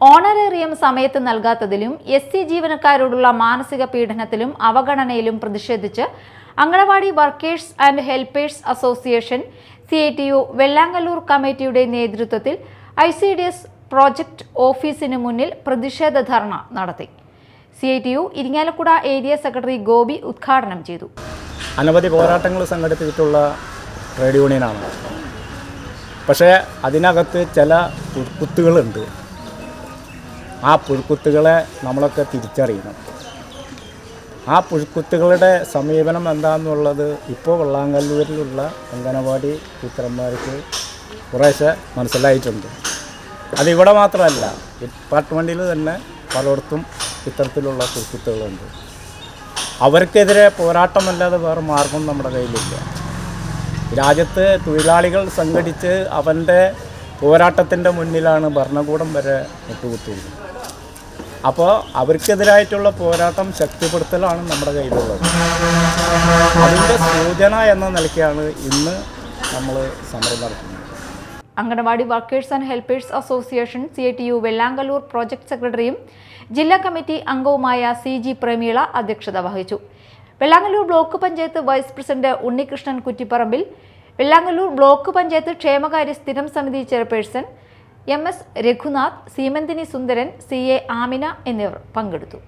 Honorarium സമയത്ത് നൽകാത്തതിലും S C ജീവനക്കാരോടുള്ള മാനസിക പീഡനത്തിലും അവഗണനയിലും പ്രതിഷേധിച്ച് anganwadi workers and helpers association C I T U Vellangallur കമ്മിറ്റിയുടെ നേതൃത്വത്തിൽ I C D S project ഓഫീസിന് മുന്നിൽ പ്രതിഷേധ ധർണ നടത്തി. C I T U Irinjalakuda area secretary Gopi ഉദ്ഘാടനം ചെയ്തു. അനവധി പോരാട്ടങ്ങൾ സംഘടിപ്പിച്ചിട്ടുള്ള ട്രേഡ് യൂണിയനാണ്. പക്ഷേ അതിനകത്ത് ചില പുഴുക്കുത്തുകളുണ്ട് ആ പുഴുക്കുത്തുകളെ നമ്മളൊക്കെ തിരിച്ചറിയണം. ആ പുഴുക്കുത്തുകളുടെ സമീപനം എന്താണെന്നുള്ളത് ഇപ്പോൾ വെള്ളാങ്കല്ലൂരിലുള്ള അംഗനവാടി ടീച്ചർമാർക്ക് കുറേശ്ശെ മനസ്സിലായിട്ടുണ്ട്. അതിവിടെ മാത്രമല്ല ഡിപ്പാർട്ട്മെന്റിൽ തന്നെ പലയിടത്തും ഇത്തരത്തിലുള്ള പുഴുക്കുത്തുകളുണ്ട് അവർക്കെതിരെ പോരാട്ടമല്ലാതെ വേറെ മാർഗം നമ്മുടെ കയ്യിലില്ല. രാജ്യത്ത് തൊഴിലാളികൾ സംഘടിച്ച് അവന്റെ പോരാട്ടത്തിന്റെ മുന്നിലാണ് ഭരണകൂടം വരെ മുട്ടുകുത്തുന്നത് അപ്പോൾ അവർക്കെതിരായിട്ടുള്ള പോരാട്ടം ശക്തിപ്പെടുത്തലാണ് നമ്മുടെ കയ്യിലുള്ളത്. അതിന്റെ സൂചന എന്ന നിലയ്ക്കാണ് ഇന്ന് നമ്മൾ സമരം നടത്തുന്നത്. Anganwadi workers and helpers association C I T U Vellangallur project സെക്രട്ടറിയും ജില്ലാ കമ്മിറ്റി അംഗവുമായ സി ജി പ്രമീള അധ്യക്ഷത വഹിച്ചു. Vellangallur block panchayat vice president Unnikrishnan Kuttiparambil Vellangallur block panchayat ക്ഷേമകാര്യ സ്ഥിരം സമിതി chairperson M S Raghunath Seemanthini Sundaran C A Amina എന്നിവർ പങ്കെടുത്തു.